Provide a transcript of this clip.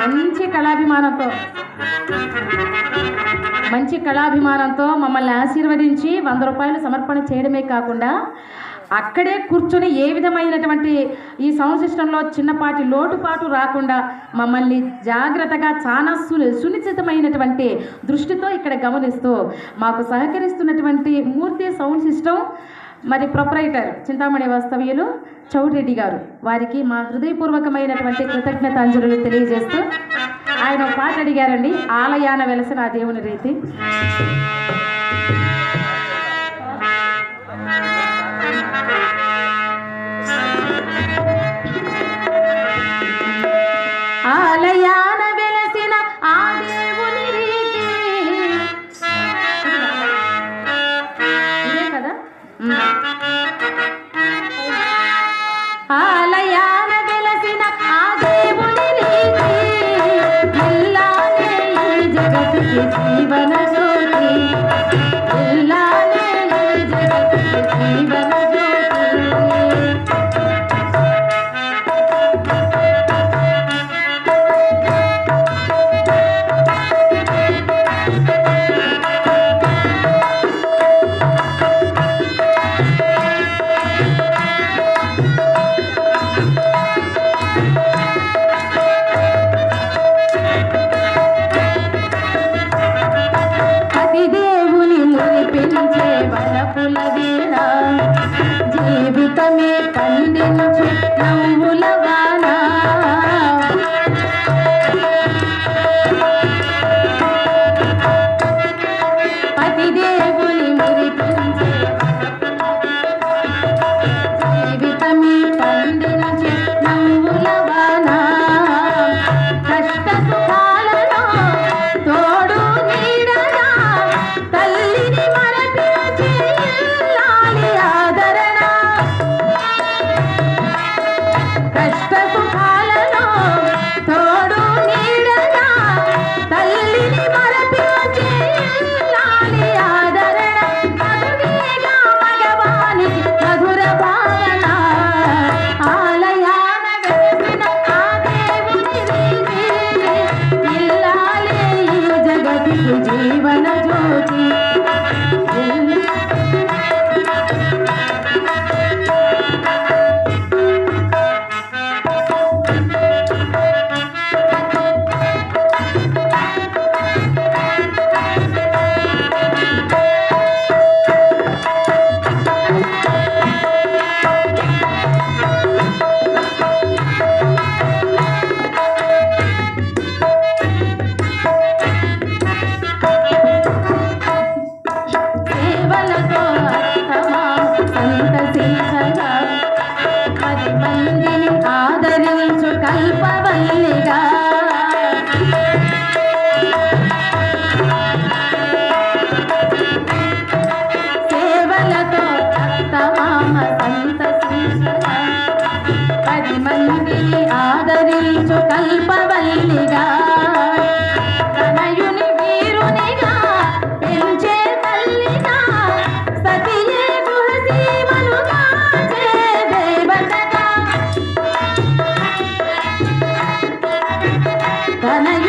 మంచి కళాభిమానంతో మంచి కళాభిమానంతో మమ్మల్ని ఆశీర్వదించి వంద రూపాయలు సమర్పణ చేయడమే కాకుండా అక్కడే కూర్చొని ఏ విధమైనటువంటి ఈ సౌండ్ సిస్టంలో చిన్నపాటి లోటుపాటు రాకుండా మమ్మల్ని జాగ్రత్తగా చాలా సు సునిశ్చితమైనటువంటి దృష్టితో ఇక్కడ గమనిస్తూ మాకు సహకరిస్తున్నటువంటి మూర్తి సౌండ్ సిస్టమ్ మరి ప్రొపరైటర్ చింతామణి వాస్తవ్యులు చౌరెడ్డి గారు వారికి మా హృదయపూర్వకమైనటువంటి కృతజ్ఞతాంజలులు తెలియజేస్తూ ఆయన ఒక పాట అడిగారండి ఆలయాన వెలసిన ఆ దేవుని రీతి. Música जीवन ज्योति। కల్పవల్లిగా. సేవలతో అత్తమామ సంతసించగా పది మంది ఆదరించు కల్పవల్లిగా. 慢慢。